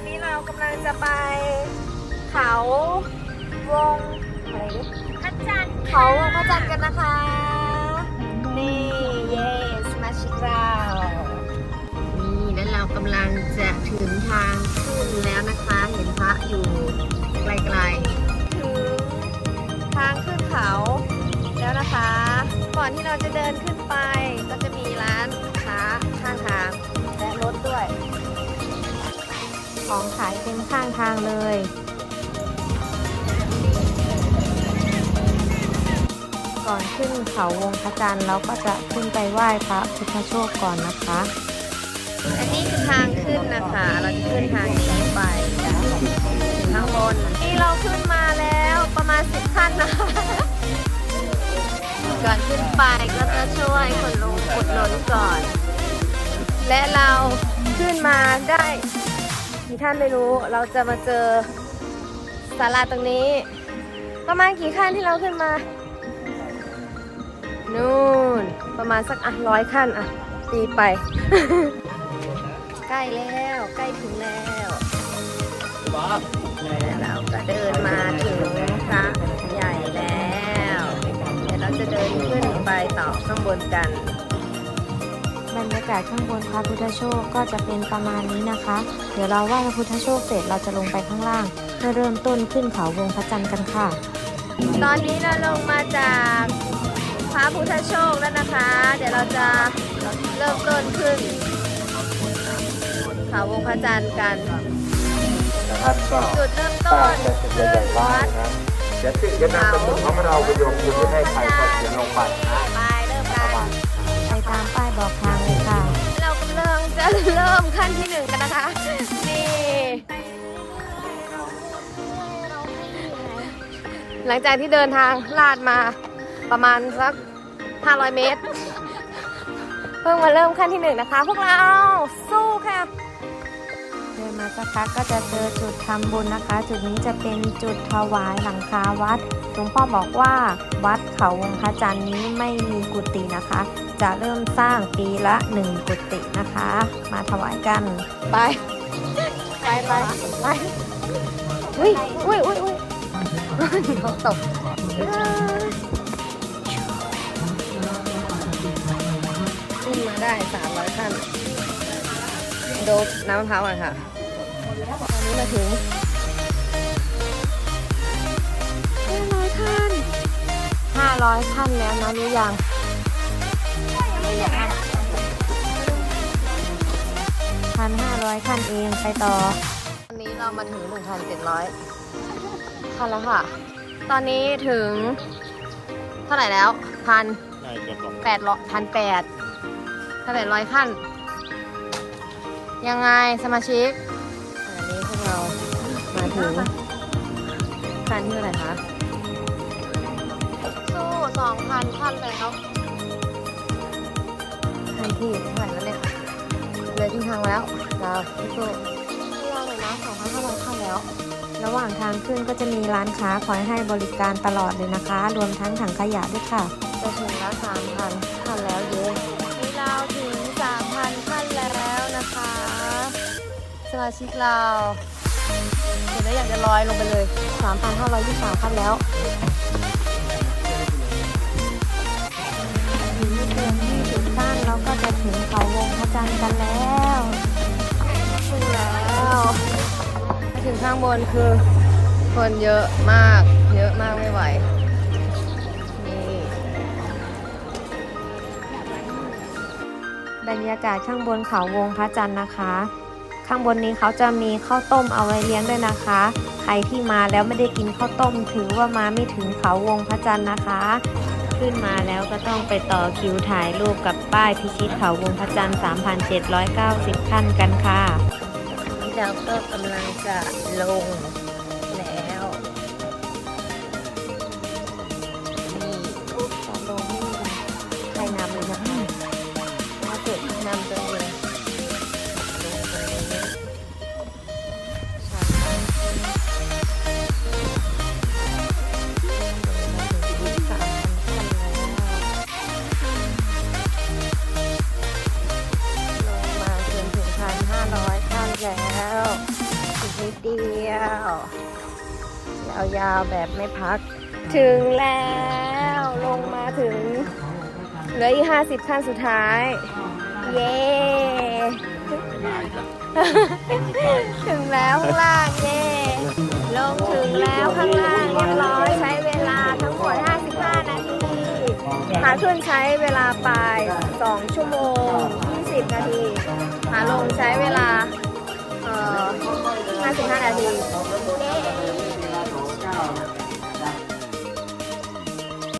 อนนี้เรากำลังจะไปเขาวงอะไรดิพระจันทร์เขาวงพระจันทร์กันนะคะ นี่เย้สมาชิกเรานี่แล้วเรากำลังจะถึงทางขึ้นแล้วนะคะ เห็นพระอยู่ไกลๆถึงทางขึ้นเขาแล้วนะคะ ก่อนที่เราจะเดินขึ้น ของขายเต็มข้างทางเลย ก่อนขึ้นเขาวงพระจันทร์เราก็จะขึ้นไปไหว้พระพุทธโชคก่อนนะคะ อันนี้คือทางขึ้นนะคะ เราจะขึ้นทางนี้ไปถึงข้างบนนี่เราขึ้นมาแล้วประมาณสิบขั้นนะคะก่อนขึ้นไปก็จะช่วยคนลงขุดหนุนก่อน และเราขึ้นมาได้ กี่ท่านไม่รู้ เราจะมาเจอศาลาตรงนี้ ประมาณกี่ขั้นที่เราขึ้นมา นู่น ประมาณสักอะร้อยขั้นอะตีไป ใกล้แล้ว ใกล้ถึงแล้วแล้วเราก็เดินมาถึงพระใหญ่แล้ว เดี๋ยวเราจะเดินขึ้นไปต่อข้างบนกัน บรรยากาศข้างบนพระพุทธโชคก็จะเป็นประมาณนี้นะคะ เดี๋ยวเราไหว้พระพุทธโชคเสร็จเราจะลงไปข้างล่าง เพื่อเริ่มต้นขึ้นเขาวงพระจันทร์กันค่ะ ตอนนี้เราลงมาจากพระพุทธโชคแล้วนะคะ เดี๋ยวเราจะเริ่มต้นขึ้นเขาวงพระจันทร์กันนะครับก็จุดเริ่มต้ถ้านจะเสร็จขึ้นใหญ่บ้าวันดนะเดี๋ยวติดจะนำเป็นของเราไปโยมคุณไม่ให้ใครก็เขียนลงไปนะไปเริ่มกันไปตามป้ายบอกทางเลยค่ะ ริ่มขั้นที่หนึ่งกันนะคะ นี่ หลังจากที่เดินทางลาดมาประมาณสัก 500 เมตร เพิ่งมาเริ่มขั้นที่หนึ่งนะคะ พวกเราสู้ค่ะ เดินมาสักพักก็จะเจอจุดทำบุญนะคะ จุดนี้จะเป็นจุดถวายหลังคาวัดหลวงพ่อบอกว่าวัดเขาวงพระจันทร์นี้ไม่มีกุฏินะคะ จะเริ่มสร้างปีละหนึ่งกุฏินะคะ มาถวายกัน ไป ไปไปไปอุ้ยอุ้ยอุ้ยอุ้ยเขาตกขึ้นมาได้300ขั้นดูน้ำมะพร้าวกันค่ะตอนนี้มาถึง500ขั้น500ขั้นแล้วนะรู้ยัง พันห้าร้อยขั้นเองไปต่อตอนนี้เรามาถึง1,700ขั้นแล้วค่ะ ตอนนี้ถึง เท่าไหร่แล้วพันแปดร้อยพันแปดพันแปดร้อยขั้น ยังไงสมาชิกอันนี้พวกเรามาถึงขั้นที่เท่าไหร่คะ สู้สองพันขั้นเลยครับ ที่เท่าไหร่แล้วเนี่ยเลยครึ่งทางแล้วเราสู้ไม่ยากเลยนะสองพันห้าร้อยขั้นแล้ว ระหว่างทางขึ้นก็จะมีร้านค้าคอยให้บริการตลอดเลยนะคะ รวมทั้งถังขยะด้วยค่ะ จะถึงแล้วสามพันขั้นแล้วเย้นี่เราถึงสามพันขั้นแล้วนะคะ สมาชิกเราเห็นแล้วอยากจะลอยลงไปเลย 3,523ขั้นแล้ว กันกันแล้วถึงแล้วมาถึงข้างบนคือคนเยอะมาก เยอะมากไม่ไหว นี่ บรรยากาศข้างบนเขาวงพระจันทร์นะคะ ข้างบนนี้เขาจะมีข้าวต้มเอาไว้เลี้ยงด้วยนะคะ ใครที่มาแล้วไม่ได้กินข้าวต้มถือว่ามาไม่ถึงเขาวงพระจันทร์นะคะ ขึ้นมาแล้วก็ต้องไปต่อคิวถ่ายรูปกับป้ายพิชิตเขาวงพระจันทร์ 3,790 ขั้นกันค่ะ นี่เราก็กำลังจะลง ยาวๆแบบไม่พัก ถึงแล้วลงมาถึง เหลืออีก50ขั้นสุดท้าย เย้ถึงแล้วข้างล่างเย้ลงถึงแล้วข้างล่างเรียบร้อยใช้เวลาทั้งหมด 55 นาทีขาขึ้นใช้เวลาไป 2 ชั่วโมง 20 นาทีขาลงใช้เวลา 15 นาที